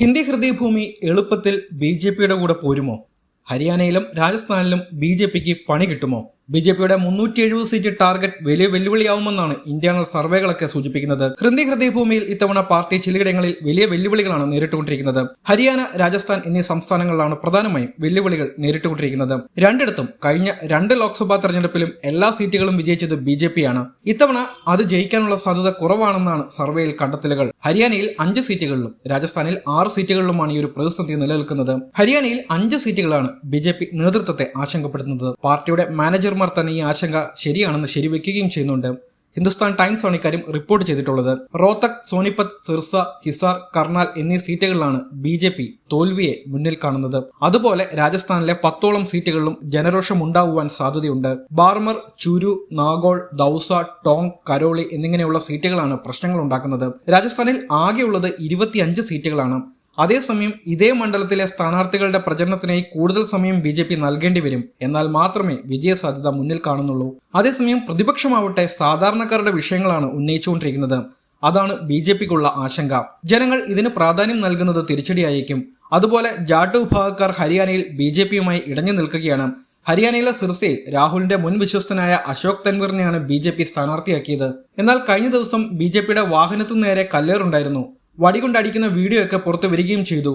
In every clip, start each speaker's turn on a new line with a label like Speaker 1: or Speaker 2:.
Speaker 1: ഹിന്ദി ഹൃദയഭൂമി എളുപ്പത്തിൽ B J പിയുടെ കൂടെ പോരുമോ? ഹരിയാനയിലും രാജസ്ഥാനിലും ബി ജെ പിക്ക് പണി കിട്ടുമോ? ബി ജെ പിയുടെ മുന്നൂറ്റി എഴുപത് സീറ്റ് ടാർഗറ്റ് വലിയ വെല്ലുവിളിയാവുമെന്നാണ് ഇന്റേണൽ സർവേകളൊക്കെ സൂചിപ്പിക്കുന്നത്. ഹൃദയ ഹൃദയഭൂമിയിൽ ഇത്തവണ പാർട്ടി ചിലയിടങ്ങളിൽ വലിയ വെല്ലുവിളികളാണ് നേരിട്ടുകൊണ്ടിരിക്കുന്നത്. ഹരിയാന രാജസ്ഥാൻ എന്നീ സംസ്ഥാനങ്ങളിലാണ് പ്രധാനമായും വെല്ലുവിളികൾ നേരിട്ടുകൊണ്ടിരിക്കുന്നത്. രണ്ടിടത്തും കഴിഞ്ഞ രണ്ട് ലോക്സഭാ തെരഞ്ഞെടുപ്പിലും എല്ലാ സീറ്റുകളും വിജയിച്ചത് ബി ജെ പിയാണ് ഇത്തവണ അത് ജയിക്കാനുള്ള സാധ്യത കുറവാണെന്നാണ് സർവേയിൽ കണ്ടെത്തലുകൾ. ഹരിയാനയിൽ അഞ്ച് സീറ്റുകളിലും രാജസ്ഥാനിൽ ആറ് സീറ്റുകളിലുമാണ് ഈ ഒരു പ്രതിസന്ധി നിലനിൽക്കുന്നത്. ഹരിയാനയിൽ അഞ്ച് സീറ്റുകളാണ് ബി നേതൃത്വത്തെ ആശങ്കപ്പെടുത്തുന്നത്. പാർട്ടിയുടെ മാനേജർമാർ തന്നെ ഈ ആശങ്ക ശരിയാണെന്ന് ശരിവെക്കുകയും ചെയ്യുന്നുണ്ട്. ഹിന്ദുസ്ഥാൻ ടൈംസ് ആണ് ഇക്കാര്യം റിപ്പോർട്ട് ചെയ്തിട്ടുള്ളത്. റോത്തക് സോനിപത് സിർസ ഹിസാർ കർണാൽ എന്നീ സീറ്റുകളിലാണ് ബി ജെ പി തോൽവിയെ മുന്നിൽ കാണുന്നത്. അതുപോലെ രാജസ്ഥാനിലെ പത്തോളം സീറ്റുകളിലും ജനരോഷം ഉണ്ടാവുവാൻ സാധ്യതയുണ്ട്. ബാർമർ ചുരു നാഗോൾ ദൌസ ടോങ് കരോളി എന്നിങ്ങനെയുള്ള സീറ്റുകളാണ് പ്രശ്നങ്ങൾ ഉണ്ടാക്കുന്നത് രാജസ്ഥാനിൽ ആകെയുള്ളത് ഇരുപത്തിയഞ്ച് സീറ്റുകളാണ്. അതേസമയം ഇതേ മണ്ഡലത്തിലെ സ്ഥാനാർത്ഥികളുടെ പ്രചരണത്തിനായി കൂടുതൽ സമയം ബി ജെ പി നൽകേണ്ടി വരും. എന്നാൽ മാത്രമേ വിജയ സാധ്യത മുന്നിൽ കാണുന്നുള്ളൂ. അതേസമയം പ്രതിപക്ഷമാവട്ടെ സാധാരണക്കാരുടെ വിഷയങ്ങളാണ് ഉന്നയിച്ചുകൊണ്ടിരിക്കുന്നത്. അതാണ് ബി ജെ പിക്കുള്ള ആശങ്ക. ജനങ്ങൾ ഇതിന് പ്രാധാന്യം നൽകുന്നത് തിരിച്ചടിയായേക്കും. അതുപോലെ ജാട്ട് വിഭാഗക്കാർ ഹരിയാനയിൽ ബി ജെ പിയുമായി ഇടഞ്ഞു നിൽക്കുകയാണ്. ഹരിയാനയിലെ സിർസയിൽ രാഹുലിന്റെ മുൻ വിശ്വസ്തനായ അശോക് തൻവറിനെയാണ് ബി ജെ പി സ്ഥാനാർത്ഥിയാക്കിയത്. എന്നാൽ കഴിഞ്ഞ ദിവസം ബി ജെ പിയുടെ വാഹനത്തിനു നേരെ കല്ലേറുണ്ടായിരുന്നു. വടികൊണ്ടടിക്കുന്ന വീഡിയോ ഒക്കെ പുറത്തു വരികയും ചെയ്തു.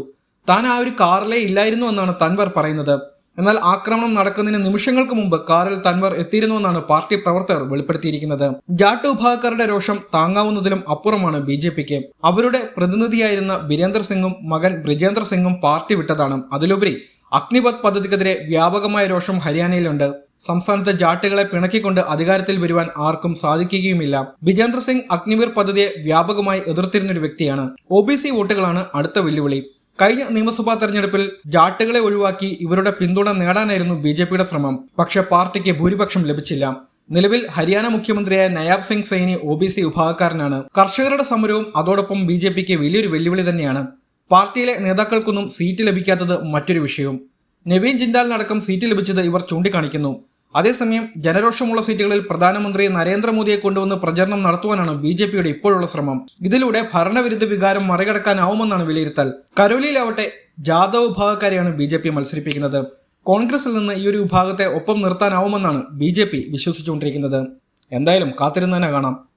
Speaker 1: താൻ ആ ഒരു കാറിലേ ഇല്ലായിരുന്നു എന്നാണ് തൻവർ പറയുന്നത്. എന്നാൽ ആക്രമണം നടക്കുന്നതിന് നിമിഷങ്ങൾക്ക് മുമ്പ് കാറിൽ തൻവർ എത്തിയിരുന്നുവെന്നാണ് പാർട്ടി പ്രവർത്തകർ വെളിപ്പെടുത്തിയിരിക്കുന്നത്. ജാട്ട് വിഭാഗക്കാരുടെ രോഷം താങ്ങാവുന്നതിലും അപ്പുറമാണ് ബി ജെ പിക്ക്. അവരുടെ പ്രതിനിധിയായിരുന്ന ബിരേന്ദർ സിംഗും മകൻ ബ്രിജേന്ദർ സിംഗും പാർട്ടി വിട്ടതാണ്. അതിലുപരി അഗ്നിപത് പദ്ധതിക്കെതിരെ വ്യാപകമായ രോഷം ഹരിയാനയിലുണ്ട്. സംസ്ഥാനത്തെ ജാട്ടുകളെ പിണക്കിക്കൊണ്ട് അധികാരത്തിൽ വരുവാൻ ആർക്കും സാധിക്കുകയുമില്ല. വിജേന്ദ്ര സിംഗ് അഗ്നിവീർ പദ്ധതിയെ വ്യാപകമായി എതിർത്തിരുന്നൊരു വ്യക്തിയാണ്. ഒ ബി സി വോട്ടുകളാണ് അടുത്ത വെല്ലുവിളി. കഴിഞ്ഞ നിയമസഭാ തെരഞ്ഞെടുപ്പിൽ ജാട്ടുകളെ ഒഴിവാക്കി ഇവരുടെ പിന്തുണ നേടാനായിരുന്നു ബി ജെ പിയുടെ ശ്രമം. പക്ഷേ പാർട്ടിക്ക് ഭൂരിപക്ഷം ലഭിച്ചില്ല. നിലവിൽ ഹരിയാന മുഖ്യമന്ത്രിയായ Nayab Singh Saini O B C വിഭാഗക്കാരനാണ്. കർഷകരുടെ സമരവും അതോടൊപ്പം ബി ജെ പിക്ക് വലിയൊരു വെല്ലുവിളി തന്നെയാണ്. പാർട്ടിയിലെ നേതാക്കൾക്കൊന്നും സീറ്റ് ലഭിക്കാത്തത് മറ്റൊരു വിഷയവും. നവീൻ ജിൻഡാലിനടക്കം സീറ്റ് ലഭിച്ചത് ഇവർ ചൂണ്ടിക്കാണിക്കുന്നു. അതേസമയം ജനരോഷമുള്ള സീറ്റുകളിൽ പ്രധാനമന്ത്രി നരേന്ദ്രമോദിയെ കൊണ്ടുവന്ന് പ്രചരണം നടത്തുവാനാണ് ബി ജെ പിയുടെ ഇപ്പോഴുള്ള ശ്രമം. ഇതിലൂടെ ഭരണവിരുദ്ധ വികാരം മറികടക്കാനാവുമെന്നാണ് വിലയിരുത്തൽ. കരോലിയിലാവട്ടെ ജാദവ് വിഭാഗക്കാരെയാണ് ബി ജെ പി മത്സരിപ്പിക്കുന്നത്. കോൺഗ്രസിൽ നിന്ന് ഈ ഒരു വിഭാഗത്തെ ഒപ്പം നിർത്താനാവുമെന്നാണ് ബി ജെ പി വിശ്വസിച്ചുകൊണ്ടിരിക്കുന്നത്. എന്തായാലും കാത്തിരുന്ന് തന്നെ കാണാം.